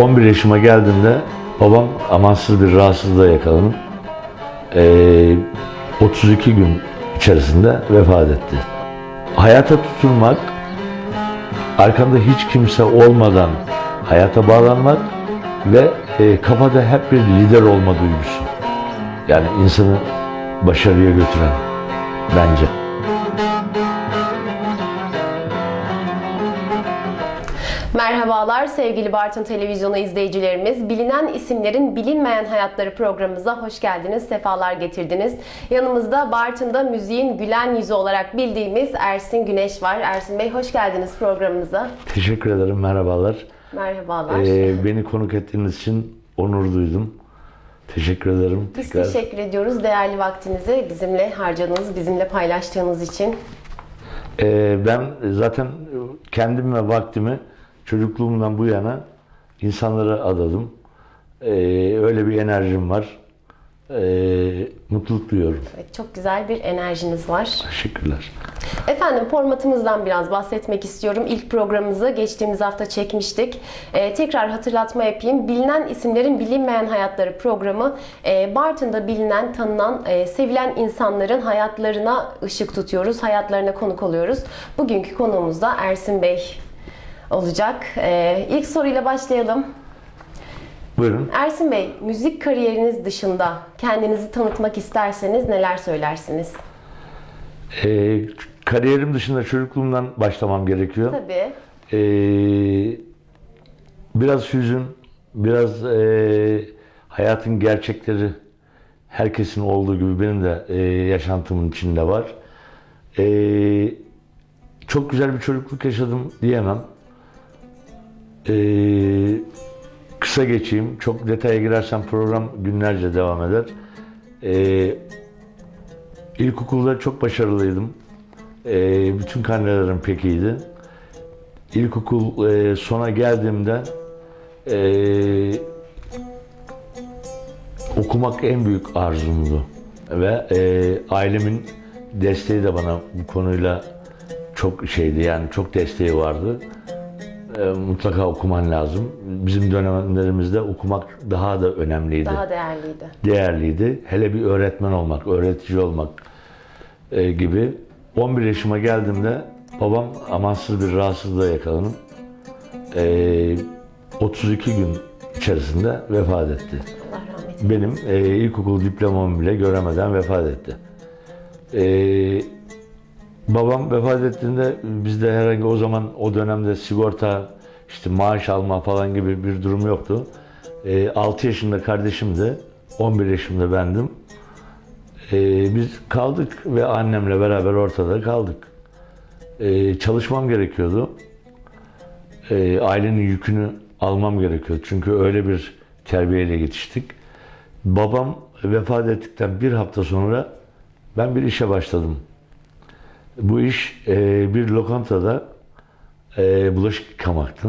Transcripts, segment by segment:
11 yaşıma geldiğimde babam amansız bir rahatsızlığa yakalanıp eee, 32 gün içerisinde vefat etti. Hayata tutunmak, arkanda hiç kimse olmadan hayata bağlanmak ve eee, kafada hep bir lider olma duygusu. Yani insanı başarıya götüren bence. Merhabalar sevgili Bartın Televizyonu izleyicilerimiz. Bilinen isimlerin bilinmeyen hayatları programımıza hoş geldiniz, sefalar getirdiniz. Yanımızda Bartın'da müziğin gülen yüzü olarak bildiğimiz Ersin Güneş var. Ersin Bey hoş geldiniz programımıza. Teşekkür ederim, merhabalar. Merhabalar. Ee, beni konuk ettiğiniz için onur duydum. Teşekkür ederim. Biz Tekrar. teşekkür ediyoruz değerli vaktinizi bizimle harcadığınız, bizimle paylaştığınız için. Ee, ben zaten kendim ve vaktimi çocukluğumdan bu yana insanlara adadım. Ee, öyle bir enerjim var. Ee, mutluluk duyuyorum. Evet, çok güzel bir enerjiniz var. Teşekkürler. Efendim formatımızdan biraz bahsetmek istiyorum. İlk programımızı geçtiğimiz hafta çekmiştik. Ee, tekrar hatırlatma yapayım. Bilinen isimlerin bilinmeyen hayatları programı e, Bartın'da bilinen, tanınan, e, sevilen insanların hayatlarına ışık tutuyoruz. Hayatlarına konuk oluyoruz. Bugünkü konuğumuz da Ersin Bey olacak. Ee, ilk soruyla başlayalım. Buyurun. Ersin Bey, müzik kariyeriniz dışında kendinizi tanıtmak isterseniz neler söylersiniz? Ee, kariyerim dışında çocukluğumdan başlamam gerekiyor. Tabii. Ee, biraz hüzün, biraz ee, hayatın gerçekleri herkesin olduğu gibi benim de ee, yaşantımın içinde var. Ee, çok güzel bir çocukluk yaşadım diyemem. Ee, kısa geçeyim. Çok detaya girersem program günlerce devam eder. Ee, ilkokulda çok başarılıydım. Ee, bütün karnelerim pek iyiydi. İlkokul e, sona geldiğimde e, okumak en büyük arzumdu. Ve e, ailemin desteği de bana bu konuyla çok şeydi yani çok desteği vardı. E, mutlaka okuman lazım. Bizim dönemlerimizde okumak daha da önemliydi Daha değerliydi. değerliydi. Hele bir öğretmen olmak, öğretici olmak e, gibi. 11 yaşıma geldiğimde babam amansız bir rahatsızlığa yakalanıp e, 32 gün içerisinde vefat etti. Allah rahmet eylesin. Benim e, ilkokul diplomamı bile göremeden vefat etti. E, babam vefat ettiğinde bizde herhangi o zaman o dönemde sigorta, işte maaş alma falan gibi bir durum yoktu. E, 6 yaşında kardeşimdi, 11 yaşında bendim. E, biz kaldık ve annemle beraber ortada kaldık. E, çalışmam gerekiyordu. E, ailenin yükünü almam gerekiyordu. Çünkü öyle bir terbiyeyle yetiştik. Babam vefat ettikten bir hafta sonra ben bir işe başladım. Bu iş e, bir lokantada e, bulaşık yıkamaktı.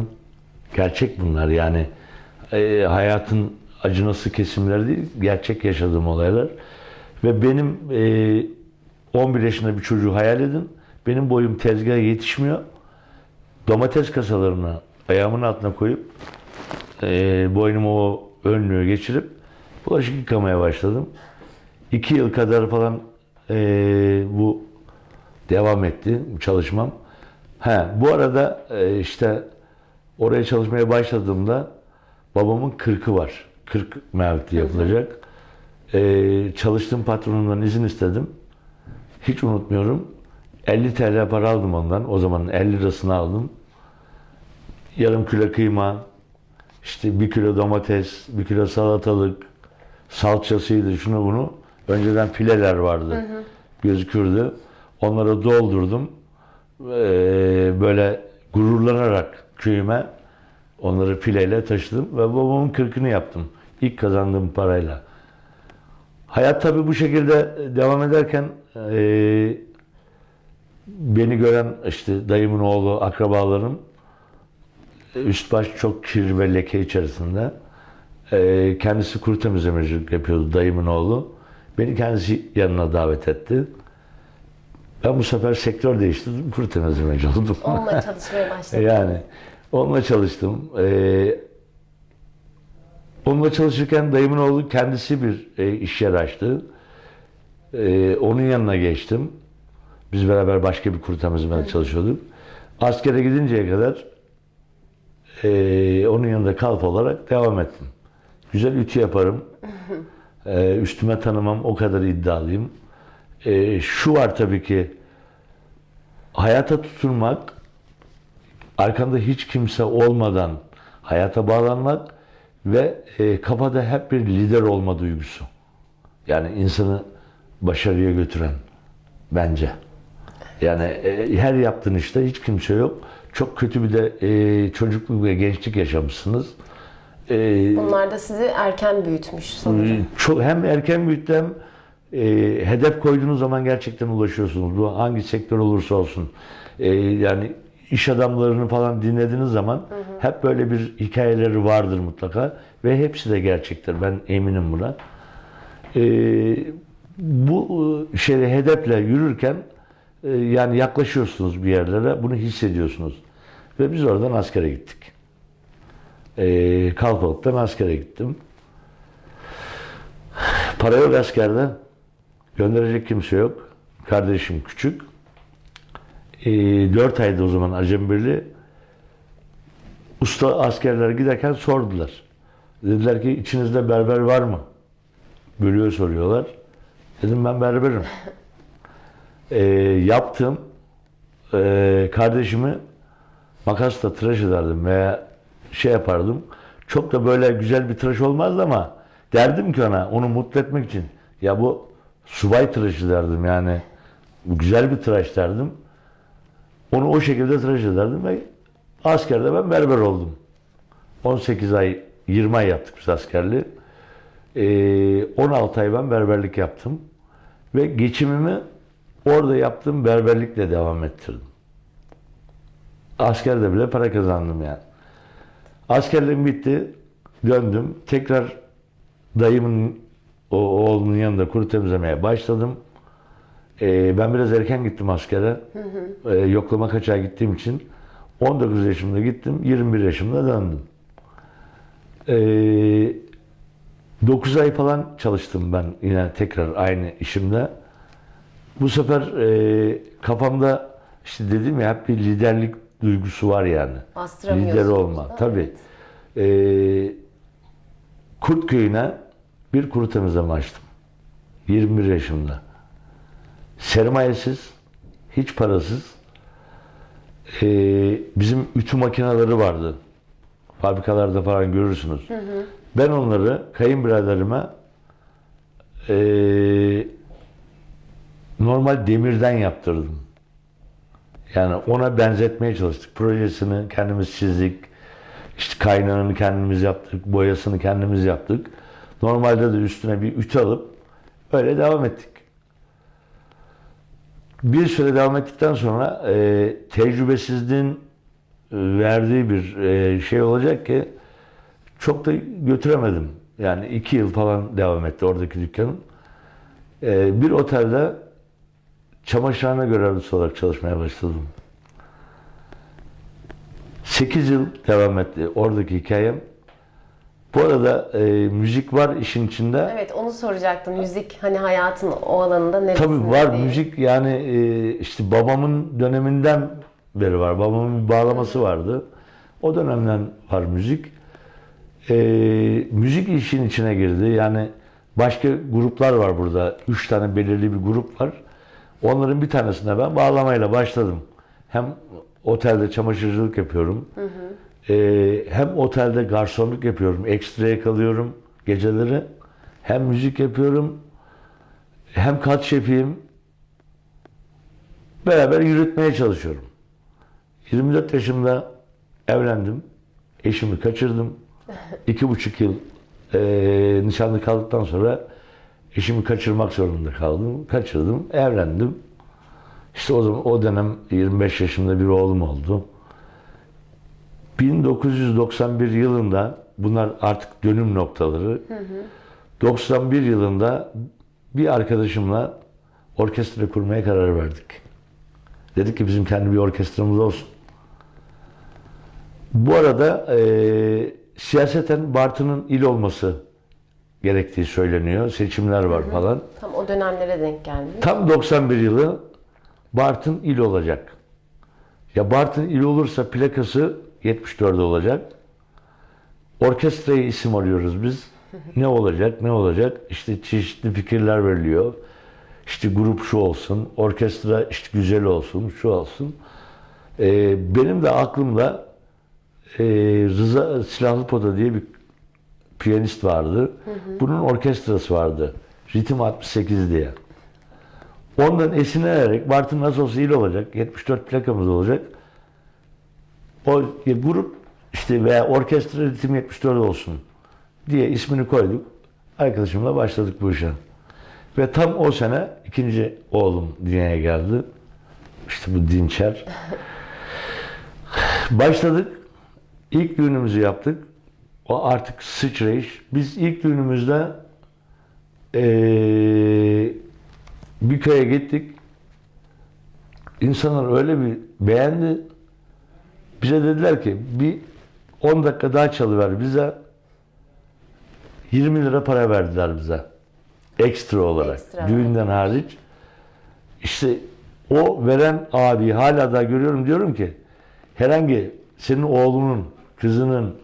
Gerçek bunlar yani e, hayatın acınası kesimleri değil, gerçek yaşadığım olaylar. Ve benim e, 11 yaşında bir çocuğu hayal edin. Benim boyum tezgaha yetişmiyor. Domates kasalarını ayağımın altına koyup e, boynumu o önlüğü geçirip bulaşık yıkamaya başladım. İki yıl kadar falan e, bu devam etti bu çalışmam. Ha, bu arada e, işte oraya çalışmaya başladığımda babamın kırkı var. 40 mevlütü yapılacak. E, çalıştığım patronumdan izin istedim. Hiç unutmuyorum. 50 TL para aldım ondan. O zaman 50 lirasını aldım. Yarım kilo kıyma, işte bir kilo domates, bir kilo salatalık, salçasıydı şunu bunu. Önceden fileler vardı. Gözükürdü. Onları doldurdum. Ee, böyle gururlanarak köyüme onları fileyle taşıdım ve babamın kırkını yaptım. İlk kazandığım parayla. Hayat tabii bu şekilde devam ederken ee, beni gören işte dayımın oğlu, akrabalarım üst baş çok kir ve leke içerisinde. Ee, kendisi kuru temizlemecilik yapıyordu dayımın oğlu. Beni kendisi yanına davet etti. Ben bu sefer sektör değiştirdim, kuru temizlemeci oldum. Onunla çalışmaya başladım. yani onunla çalıştım. Ee, onunla çalışırken dayımın oğlu kendisi bir e, iş yeri açtı. E, onun yanına geçtim. Biz beraber başka bir kuru temizlemede çalışıyorduk. Askere gidinceye kadar e, onun yanında kalf olarak devam ettim. Güzel ütü yaparım. E, üstüme tanımam o kadar iddialıyım. E, şu var tabii ki hayata tutunmak, arkanda hiç kimse olmadan hayata bağlanmak ve e, kafada hep bir lider olma duygusu. Yani insanı başarıya götüren bence. Yani e, her yaptığın işte hiç kimse yok. Çok kötü bir de e, çocukluk ve gençlik yaşamışsınız. E, Bunlar da sizi erken büyütmüş sanırım. çok hem erken büyüttü hem e, hedef koyduğunuz zaman gerçekten ulaşıyorsunuz. Bu hangi sektör olursa olsun. E, yani iş adamlarını falan dinlediğiniz zaman hep böyle bir hikayeleri vardır mutlaka ve hepsi de gerçektir. Ben eminim buna. E, bu şeyle hedefle yürürken e, yani yaklaşıyorsunuz bir yerlere. Bunu hissediyorsunuz. Ve biz oradan askere gittik. E, Kalpalık'tan askere gittim. Para yok askerde. Gönderecek kimse yok. Kardeşim küçük. E, 4 ayda o zaman Acem Birliği. Usta askerler giderken sordular. Dediler ki içinizde berber var mı? Bölüyor soruyorlar. Dedim ben berberim. E, yaptım. E, kardeşimi makasla tıraş ederdim veya şey yapardım. Çok da böyle güzel bir tıraş olmazdı ama derdim ki ona onu mutlu etmek için ya bu subay tıraşı derdim yani güzel bir tıraş derdim. Onu o şekilde tıraş ederdim ve askerde ben berber oldum. 18 ay 20 ay yaptık biz askerliği. Ee, 16 ay ben berberlik yaptım. Ve geçimimi orada yaptığım berberlikle devam ettirdim. Askerde bile para kazandım yani. Askerliğim bitti. Döndüm. Tekrar dayımın o oğlunun yanında kuru temizlemeye başladım. Ee, ben biraz erken gittim askere. Ee, yoklama kaçağı gittiğim için 19 yaşımda gittim. 21 yaşımda döndüm. Ee, 9 ay falan çalıştım ben yine tekrar aynı işimde. Bu sefer e, kafamda işte dedim ya hep bir liderlik duygusu var yani. Lider olma. Evet. Tabii. Ee, Kurtköy'üne bir kuru temizleme açtım. 21 yaşımda. Sermayesiz, hiç parasız. Ee, bizim ütü makineleri vardı. Fabrikalarda falan görürsünüz. Ben onları kayınbiraderime ee, normal demirden yaptırdım. Yani ona benzetmeye çalıştık. Projesini kendimiz çizdik. İşte kaynağını kendimiz yaptık. Boyasını kendimiz yaptık. Normalde de üstüne bir ütü alıp öyle devam ettik. Bir süre devam ettikten sonra e, tecrübesizliğin e, verdiği bir e, şey olacak ki çok da götüremedim. Yani iki yıl falan devam etti oradaki dükkanım. E, bir otelde çamaşırhane görevlisi olarak çalışmaya başladım. 8 yıl devam etti oradaki hikayem. Bu arada e, müzik var işin içinde. Evet onu soracaktım. Müzik hani hayatın o alanında neresinde? Tabii var diye. müzik yani e, işte babamın döneminden beri var. Babamın bir bağlaması vardı. O dönemden var müzik. E, müzik işin içine girdi. Yani başka gruplar var burada. Üç tane belirli bir grup var. Onların bir tanesinde ben bağlamayla başladım. Hem otelde çamaşırcılık yapıyorum. E, hem otelde garsonluk yapıyorum. Ekstraya kalıyorum geceleri. Hem müzik yapıyorum. Hem kat şefiyim. Beraber yürütmeye çalışıyorum. 24 yaşımda evlendim. Eşimi kaçırdım. İki buçuk yıl eee nişanlı kaldıktan sonra eşimi kaçırmak zorunda kaldım. Kaçırdım, evlendim. İşte o zaman o dönem 25 yaşında bir oğlum oldu. 1991 yılında bunlar artık dönüm noktaları. 91 yılında bir arkadaşımla orkestra kurmaya karar verdik. Dedik ki bizim kendi bir orkestramız olsun. Bu arada eee siyaseten Bartın'ın il olması gerektiği söyleniyor. Seçimler var falan. Tam o dönemlere denk geldi. Tam 91 yılı Bartın il olacak. Ya Bartın il olursa plakası 74 olacak. Orkestraya isim arıyoruz biz. Ne olacak, ne olacak? İşte çeşitli fikirler veriliyor. İşte grup şu olsun, orkestra işte güzel olsun, şu olsun. Ee, benim de aklımda e, Rıza Silahlıpoda diye bir piyanist vardı. Bunun orkestrası vardı. Ritim 68 diye. Ondan esinlenerek Bartın nasıl olsa il olacak. 74 plakamız olacak. O grup işte veya orkestra ritim 74 olsun diye ismini koyduk. Arkadaşımla başladık bu işe. Ve tam o sene ikinci oğlum dünyaya geldi. İşte bu Dinçer. Başladık. İlk düğünümüzü yaptık. O artık sıçrayış. Biz ilk düğünümüzde eee bir köye gittik. İnsanlar öyle bir beğendi. Bize dediler ki bir 10 dakika daha çalıver bize. 20 lira para verdiler bize. Ekstra olarak. Ekstra. Düğünden hariç. İşte o veren abi hala da görüyorum diyorum ki herhangi senin oğlunun, kızının,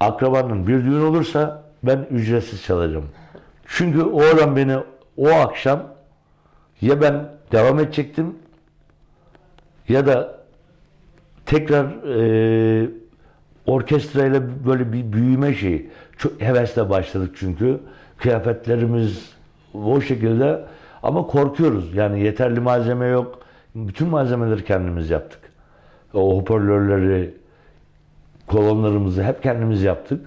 akrabanın bir düğün olursa ben ücretsiz çalacağım. Çünkü o adam beni o akşam ya ben devam edecektim ya da tekrar e, orkestrayla böyle bir büyüme şeyi. Çok hevesle başladık çünkü. Kıyafetlerimiz o şekilde ama korkuyoruz. Yani yeterli malzeme yok. Bütün malzemeleri kendimiz yaptık. O hoparlörleri, kolonlarımızı hep kendimiz yaptık.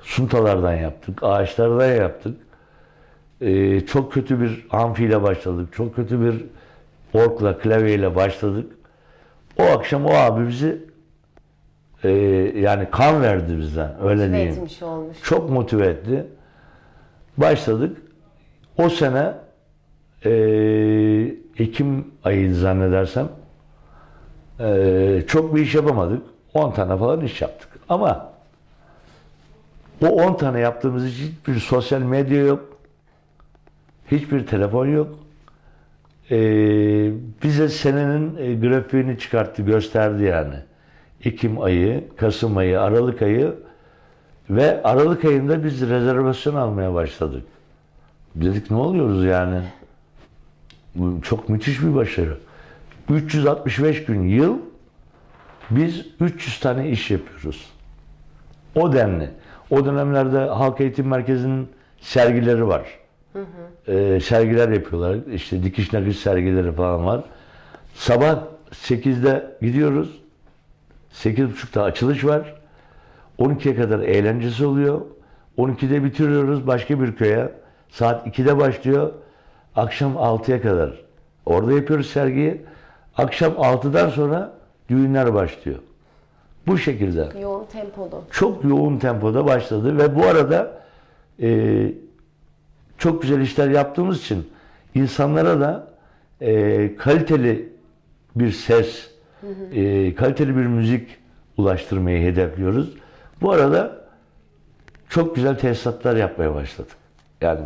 Suntalardan yaptık, ağaçlardan yaptık. Ee, çok kötü bir amfiyle başladık. Çok kötü bir orkla, klavyeyle başladık. O akşam o abi bizi e, yani kan verdi bizden. Öyle Motive diyeyim. etmiş olmuş. Çok motive etti. Başladık. O sene e, Ekim ayıydı zannedersem. E, çok bir iş yapamadık. 10 tane falan iş yaptık. Ama o 10 tane yaptığımız için hiçbir sosyal medya yok. Hiçbir telefon yok. E, bize senenin e, grafiğini çıkarttı, gösterdi yani. Ekim ayı, Kasım ayı, Aralık ayı ve Aralık ayında biz rezervasyon almaya başladık. Dedik ne oluyoruz yani? Bu çok müthiş bir başarı. 365 gün yıl biz 300 tane iş yapıyoruz. O denli. O dönemlerde Halk Eğitim Merkezi'nin sergileri var. Ee, sergiler yapıyorlar. İşte dikiş nakış sergileri falan var. Sabah 8'de gidiyoruz. 8.30'da açılış var. 12'ye kadar eğlencesi oluyor. 12'de bitiriyoruz başka bir köye. Saat 2'de başlıyor. Akşam 6'ya kadar. Orada yapıyoruz sergiyi. Akşam 6'dan sonra düğünler başlıyor. Bu şekilde. Yoğun tempolu. Çok yoğun tempoda başladı ve bu arada e, çok güzel işler yaptığımız için insanlara da e, kaliteli bir ses, e, kaliteli bir müzik ulaştırmayı hedefliyoruz. Bu arada çok güzel tesisatlar yapmaya başladık. Yani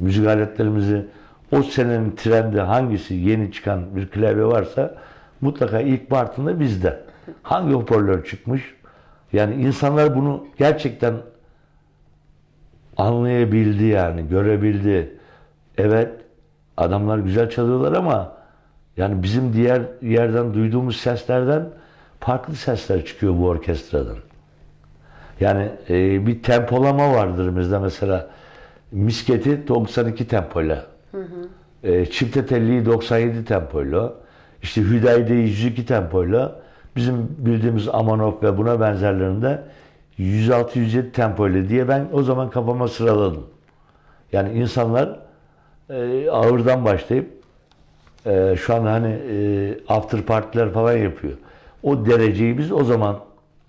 müzik aletlerimizi o senenin trendi hangisi yeni çıkan bir klavye varsa mutlaka ilk Bartın'da bizde. Hangi hoparlör çıkmış? Yani insanlar bunu gerçekten anlayabildi yani, görebildi. Evet, adamlar güzel çalıyorlar ama yani bizim diğer yerden duyduğumuz seslerden farklı sesler çıkıyor bu orkestradan. Yani e, bir tempolama vardır bizde mesela. Misketi 92 tempoyla. E, çifte telliyi 97 tempoyla. İşte Hüdayde'yi 102 tempoyla. Bizim bildiğimiz Amanov ve buna benzerlerinde 106-107 tempoyla diye ben o zaman kafama sıraladım. Yani insanlar e, ağırdan başlayıp e, şu an hani e, after partiler falan yapıyor. O dereceyi biz o zaman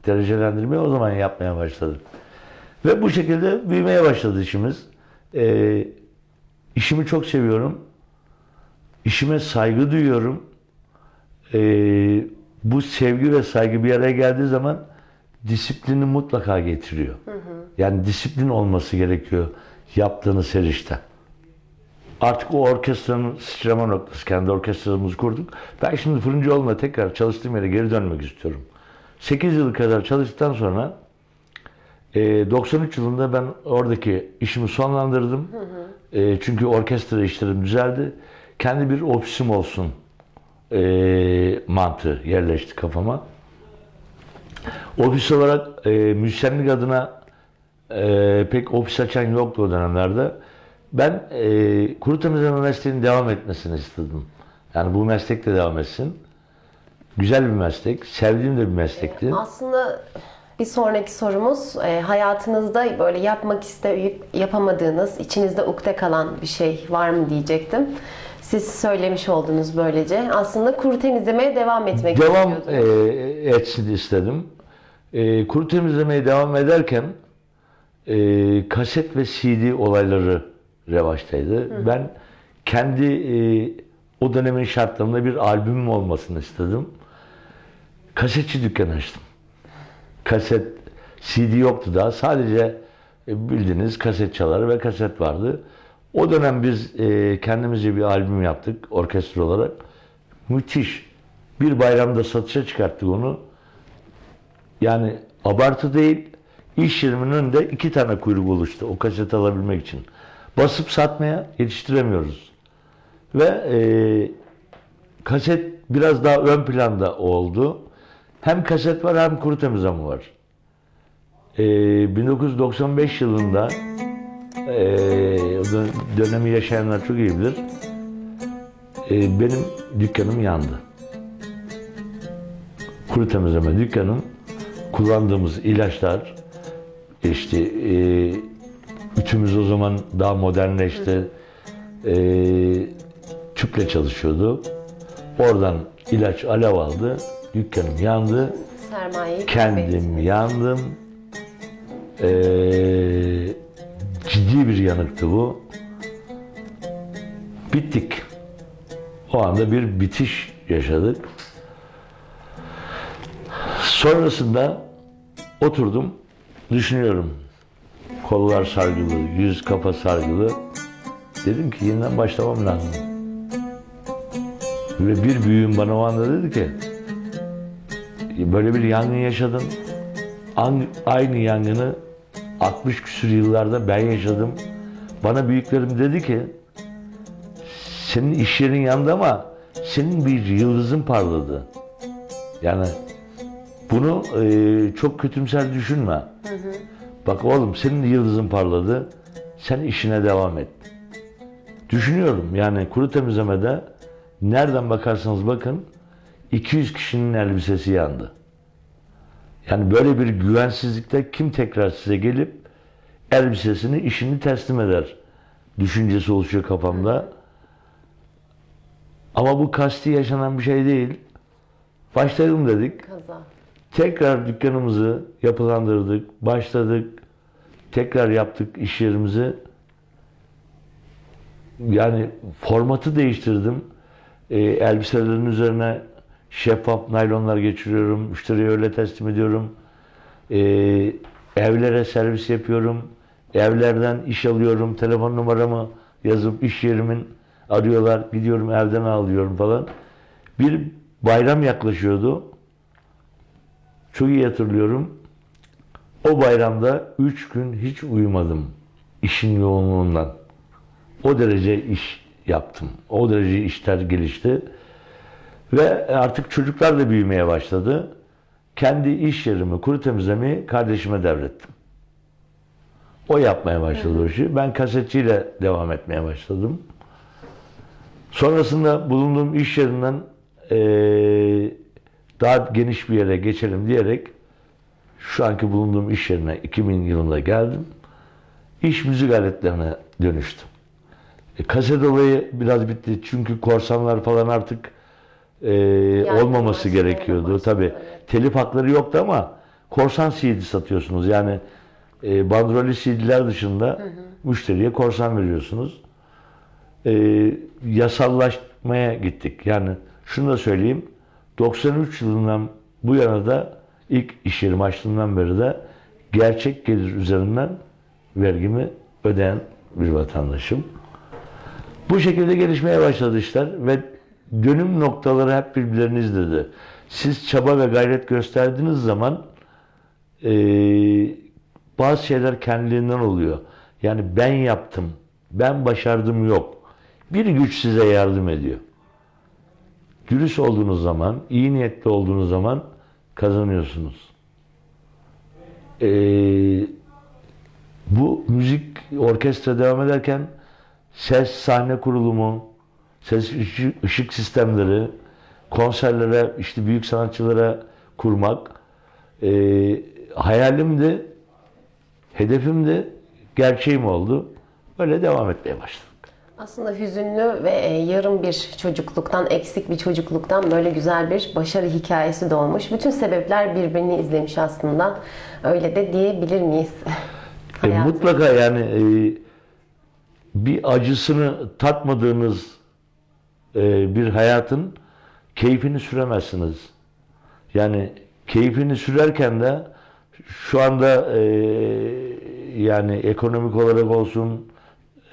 derecelendirmeyi o zaman yapmaya başladık. Ve bu şekilde büyümeye başladı işimiz. E, işimi çok seviyorum. İşime saygı duyuyorum. E, bu sevgi ve saygı bir araya geldiği zaman disiplini mutlaka getiriyor. Yani disiplin olması gerekiyor yaptığınız her işte. Artık o orkestranın sıçrama noktası. Kendi orkestramızı kurduk. Ben şimdi fırıncı olma tekrar çalıştığım yere geri dönmek istiyorum. 8 yıl kadar çalıştıktan sonra e, 93 yılında ben oradaki işimi sonlandırdım. E, çünkü orkestra işlerim düzeldi. Kendi bir ofisim olsun e, mantığı yerleşti kafama. Ofis olarak e, müzisyenlik adına e, pek ofis açan yoktu o dönemlerde. Ben e, kuru temizleme mesleğinin devam etmesini istedim. Yani bu meslek de devam etsin. Güzel bir meslek, sevdiğim de bir meslekti. Aslında bir sonraki sorumuz e, hayatınızda böyle yapmak isteyip yapamadığınız, içinizde ukde kalan bir şey var mı diyecektim. Siz söylemiş oldunuz böylece. Aslında kuru temizlemeye devam etmek devam istiyordunuz. e, etsin istedim. E, kuru temizlemeye devam ederken e, kaset ve CD olayları revaçtaydı. Ben kendi e, o dönemin şartlarında bir albümüm olmasını istedim. Kasetçi dükkanı açtım. Kaset, CD yoktu daha. Sadece e, bildiğiniz kaset çaları ve kaset vardı. O dönem biz e, kendimizce bir albüm yaptık orkestra olarak. Müthiş. Bir bayramda satışa çıkarttık onu. Yani abartı değil. İş yerimin önünde iki tane kuyruk oluştu o kaseti alabilmek için. Basıp satmaya yetiştiremiyoruz. Ve e, kaset biraz daha ön planda oldu. Hem kaset var hem kuru temizleme var. E, 1995 yılında e, dönemi yaşayanlar çok iyi bilir. E, benim dükkanım yandı. Kuru temizleme dükkanım kullandığımız ilaçlar işte e, ütümüz o zaman daha modernleşti. E, tüple çalışıyordu. Oradan ilaç alev aldı. Dükkanım yandı. Sermayeyi Kendim yandım. Ee, ciddi bir yanıktı bu. Bittik. O anda bir bitiş yaşadık. Sonrasında oturdum, düşünüyorum. Kollar sargılı, yüz kafa sargılı. Dedim ki yeniden başlamam lazım. Ve bir büyüğüm bana o anda dedi ki, böyle bir yangın yaşadın. Aynı yangını 60 küsür yıllarda ben yaşadım. Bana büyüklerim dedi ki senin iş yerin yandı ama senin bir yıldızın parladı. Yani bunu e, çok kötümser düşünme. Bak oğlum senin yıldızın parladı. Sen işine devam et. Düşünüyorum yani kuru temizlemede nereden bakarsanız bakın 200 kişinin elbisesi yandı. Yani böyle bir güvensizlikte kim tekrar size gelip elbisesini, işini teslim eder düşüncesi oluşuyor kafamda. Ama bu kasti yaşanan bir şey değil. Başlayalım dedik. Kaza. Tekrar dükkanımızı yapılandırdık, başladık. Tekrar yaptık iş yerimizi. Yani formatı değiştirdim. Ee, elbiselerin üzerine şeffaf naylonlar geçiriyorum. Müşteriye öyle teslim ediyorum. Ee, evlere servis yapıyorum. Evlerden iş alıyorum. Telefon numaramı yazıp iş yerimin arıyorlar. Gidiyorum evden alıyorum falan. Bir bayram yaklaşıyordu. Çok iyi hatırlıyorum. O bayramda üç gün hiç uyumadım. işin yoğunluğundan. O derece iş yaptım. O derece işler gelişti. Ve artık çocuklar da büyümeye başladı. Kendi iş yerimi, kuru temizlemeyi kardeşime devrettim. O yapmaya başladı o işi. Ben kasetçiyle devam etmeye başladım. Sonrasında bulunduğum iş yerinden eee, daha geniş bir yere geçelim diyerek şu anki bulunduğum iş yerine 2000 yılında geldim. İş müzik aletlerine dönüştüm. E, kaset olayı biraz bitti çünkü korsanlar falan artık e, olmaması başlamaya gerekiyordu. Tabi telif hakları yoktu ama korsan CD satıyorsunuz. Yani e, bandrolü CD'ler dışında müşteriye korsan veriyorsunuz. E, yasallaşmaya gittik. Yani şunu da söyleyeyim. 93 yılından bu yana da ilk iş yerimi açtığımdan beri de gerçek gelir üzerinden vergimi ödeyen bir vatandaşım. Bu şekilde gelişmeye başladı işler ve dönüm noktaları hep birbirlerini izledi. Siz çaba ve gayret gösterdiğiniz zaman eee, bazı şeyler kendiliğinden oluyor. Yani ben yaptım, ben başardım yok. Bir güç size yardım ediyor. Dürüst olduğunuz zaman, iyi niyetli olduğunuz zaman kazanıyorsunuz. Eee, bu müzik orkestra devam ederken ses sahne kurulumu, ses ışık, ışık sistemleri, konserlere, işte büyük sanatçılara kurmak eee hayalimdi, hedefimdi, gerçeğim oldu. Böyle devam etmeye başladım. Aslında hüzünlü ve e, yarım bir çocukluktan, eksik bir çocukluktan böyle güzel bir başarı hikayesi doğmuş. Bütün sebepler birbirini izlemiş aslında. Öyle de diyebilir miyiz? E, mutlaka yani e, bir acısını tatmadığınız e, bir hayatın keyfini süremezsiniz. Yani keyfini sürerken de şu anda e, yani ekonomik olarak olsun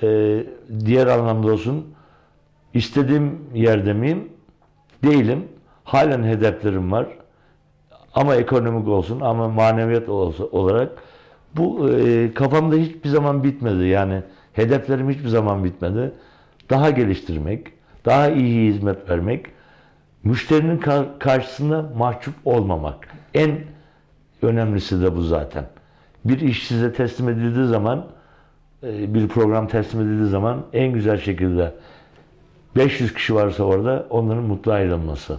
e, diğer anlamda olsun istediğim yerde miyim? Değilim. Halen hedeflerim var. Ama ekonomik olsun ama maneviyat olarak bu e, kafamda hiçbir zaman bitmedi. Yani hedeflerim hiçbir zaman bitmedi. Daha geliştirmek, daha iyi hizmet vermek, müşterinin kar- karşısında mahcup olmamak. En önemlisi de bu zaten. Bir iş size teslim edildiği zaman, e, bir program teslim edildiği zaman en güzel şekilde 500 kişi varsa orada onların mutlu ayrılması.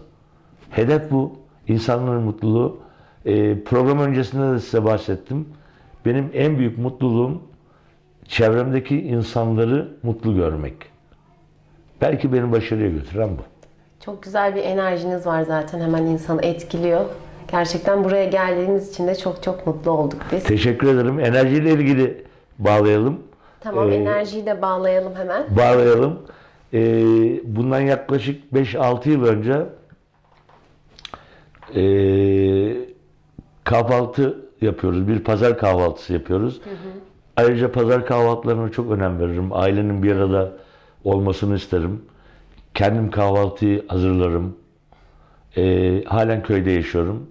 Hedef bu. İnsanların mutluluğu. Ee, program öncesinde de size bahsettim. Benim en büyük mutluluğum çevremdeki insanları mutlu görmek. Belki beni başarıya götüren bu. Çok güzel bir enerjiniz var zaten hemen insanı etkiliyor. Gerçekten buraya geldiğiniz için de çok çok mutlu olduk biz. Teşekkür ederim. Enerjiyle ilgili bağlayalım. Tamam Ee, enerjiyi de bağlayalım hemen. bağlayalım. Ee, bundan yaklaşık 5-6 yıl önce ee, kahvaltı yapıyoruz. Bir pazar kahvaltısı yapıyoruz. Ayrıca pazar kahvaltılarına çok önem veririm. Ailenin bir arada olmasını isterim. Kendim kahvaltıyı hazırlarım. Ee, halen köyde yaşıyorum.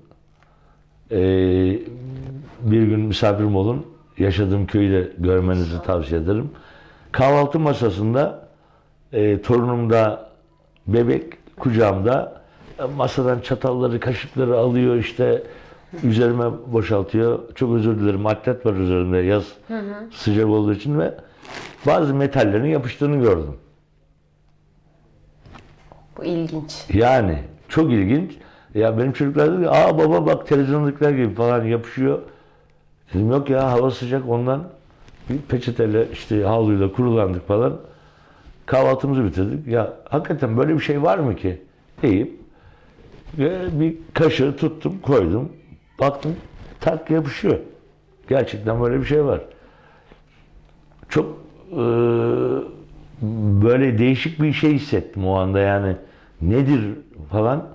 Ee, bir gün misafirim olun. Yaşadığım köyü de görmenizi tavsiye ederim. Kahvaltı masasında e, torunum da bebek kucağımda E, masadan çatalları, kaşıkları alıyor işte üzerime boşaltıyor. Çok özür dilerim atlet var üzerimde yaz sıcak olduğu için ve bazı metallerin yapıştığını gördüm. Bu ilginç. Yani çok ilginç. Ya benim çocuklar dedi ki, aa baba bak televizyondakiler gibi falan yapışıyor. Dedim yok ya hava sıcak ondan bir peçeteyle işte havluyla kurulandık falan. Kahvaltımızı bitirdik. Ya hakikaten böyle bir şey var mı ki? Deyip ve bir kaşığı tuttum koydum. Baktım tak yapışıyor. Gerçekten böyle bir şey var. Çok eee, böyle değişik bir şey hissettim o anda yani nedir falan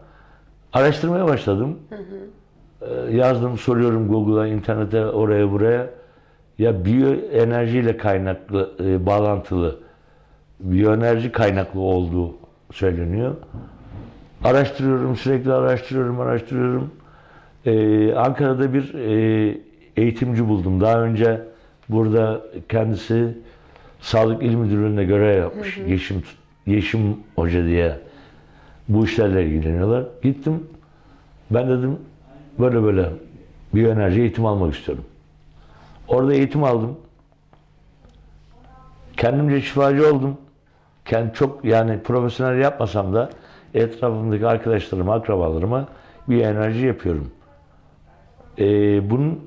araştırmaya başladım. Eee, yazdım soruyorum Google'a, internete, oraya buraya. Ya biyoenerjiyle kaynaklı, e, bağlantılı, biyoenerji kaynaklı olduğu söyleniyor. Araştırıyorum, sürekli araştırıyorum, araştırıyorum. Ee, Ankara'da bir e, eğitimci buldum. Daha önce burada kendisi Sağlık İl Müdürlüğü'nde görev yapmış. Yeşim, Yeşim Hoca diye bu işlerle ilgileniyorlar. Gittim. Ben dedim böyle böyle biyoenerji eğitim almak istiyorum. Orada eğitim aldım. Kendimce şifacı oldum. Kendi çok yani profesyonel yapmasam da etrafımdaki arkadaşlarıma, akrabalarıma bir enerji yapıyorum. Ee, bunun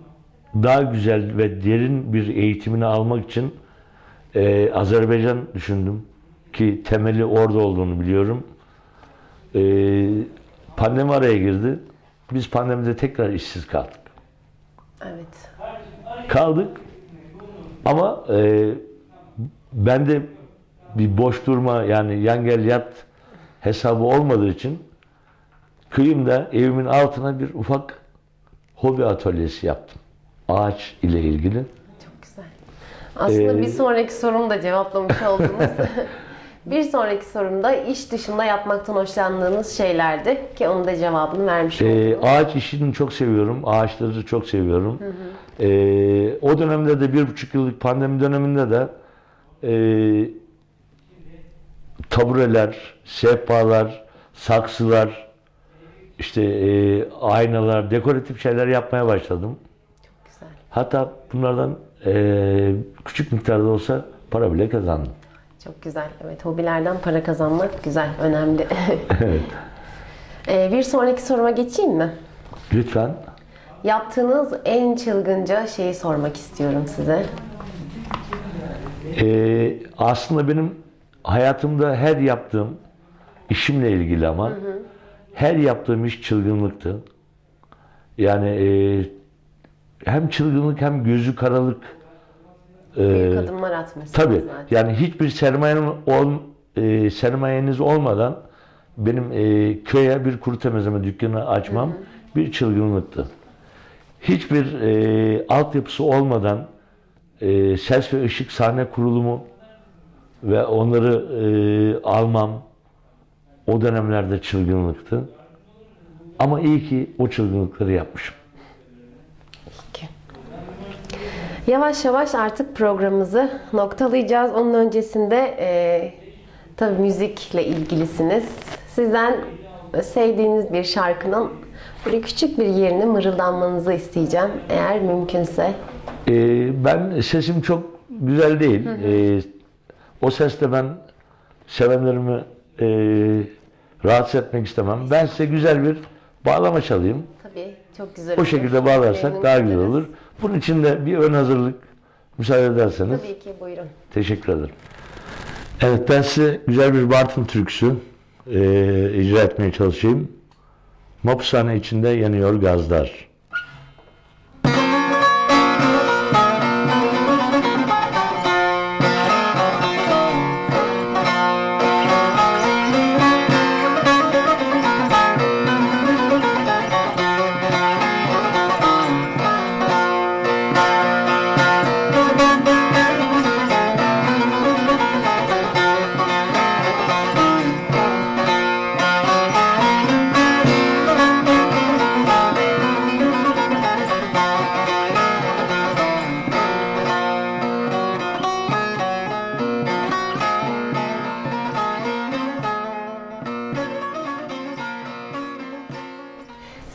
daha güzel ve derin bir eğitimini almak için e, Azerbaycan düşündüm ki temeli orada olduğunu biliyorum. Ee, pandemi araya girdi. Biz pandemide tekrar işsiz kaldık Evet. kaldık. Ama e, ben de bir boş durma yani yan gel yat hesabı olmadığı için kıyımda evimin altına bir ufak hobi atölyesi yaptım. Ağaç ile ilgili. Çok. Aslında Ee, bir sonraki sorumu da cevaplamış oldunuz. bir sonraki sorumda iş dışında yapmaktan hoşlandığınız şeylerdi ki onun da cevabını vermiş Ee, oldunuz. ağaç işini çok seviyorum. Ağaçları çok seviyorum. Ee, o dönemde de bir buçuk yıllık pandemi döneminde de e, tabureler, sehpalar, saksılar, işte e, aynalar, dekoratif şeyler yapmaya başladım. Güzel. Hatta bunlardan e, küçük miktarda olsa para bile kazandım. Çok güzel. Evet, hobilerden para kazanmak güzel, önemli. Ee, bir sonraki soruma geçeyim mi? Lütfen. Yaptığınız en çılgınca şeyi sormak istiyorum size. Ee, aslında benim hayatımda her yaptığım işimle ilgili ama her yaptığım iş çılgınlıktı. Yani e, hem çılgınlık hem gözü karalık. Büyük adımlar atmışsınız Tabii. zaten. Yani hiçbir sermayen ol, e, sermayeniz olmadan benim e, köye bir kuru temizleme dükkanı açmam bir çılgınlıktı. Hiçbir e, altyapısı olmadan e, ses ve ışık sahne kurulumu ve onları e, almam o dönemlerde çılgınlıktı. Ama iyi ki o çılgınlıkları yapmışım. Yavaş yavaş artık programımızı noktalayacağız. Onun öncesinde e, tabii müzikle ilgilisiniz. Sizden sevdiğiniz bir şarkının böyle küçük bir yerini mırıldanmanızı isteyeceğim. Eğer mümkünse. Ee, ben sesim çok güzel değil. Ee, o sesle ben sevenlerimi e, rahatsız etmek istemem. Ben size güzel bir bağlama çalayım. Tabii çok güzel O olur. şekilde bağlarsak Memnun daha güzel kalırız. olur. Bunun için de bir ön hazırlık müsaade ederseniz. Tabii ki buyurun. Teşekkür ederim. Evet ben size güzel bir Bartın türküsü e, icra etmeye çalışayım. Mapushane içinde yanıyor gazlar.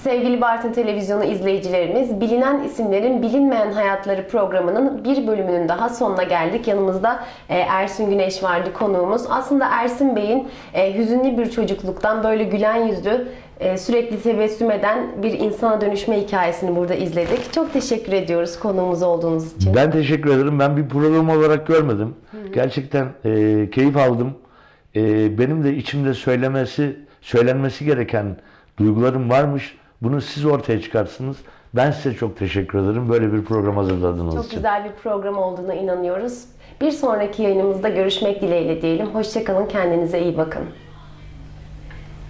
Sevgili Bartın Televizyonu izleyicilerimiz, bilinen isimlerin bilinmeyen hayatları programının bir bölümünün daha sonuna geldik. Yanımızda e, Ersin Güneş vardı konuğumuz. Aslında Ersin Bey'in e, hüzünlü bir çocukluktan böyle gülen yüzlü, e, sürekli tebessüm eden bir insana dönüşme hikayesini burada izledik. Çok teşekkür ediyoruz konuğumuz olduğunuz için. Ben teşekkür ederim. Ben bir program olarak görmedim. Gerçekten e, keyif aldım. E, benim de içimde söylemesi, söylenmesi gereken duygularım varmış. Bunu siz ortaya çıkarsınız. Ben size çok teşekkür ederim. Böyle bir program hazırladığınız Çok için. güzel bir program olduğuna inanıyoruz. Bir sonraki yayınımızda görüşmek dileğiyle diyelim. Hoşçakalın, kendinize iyi bakın.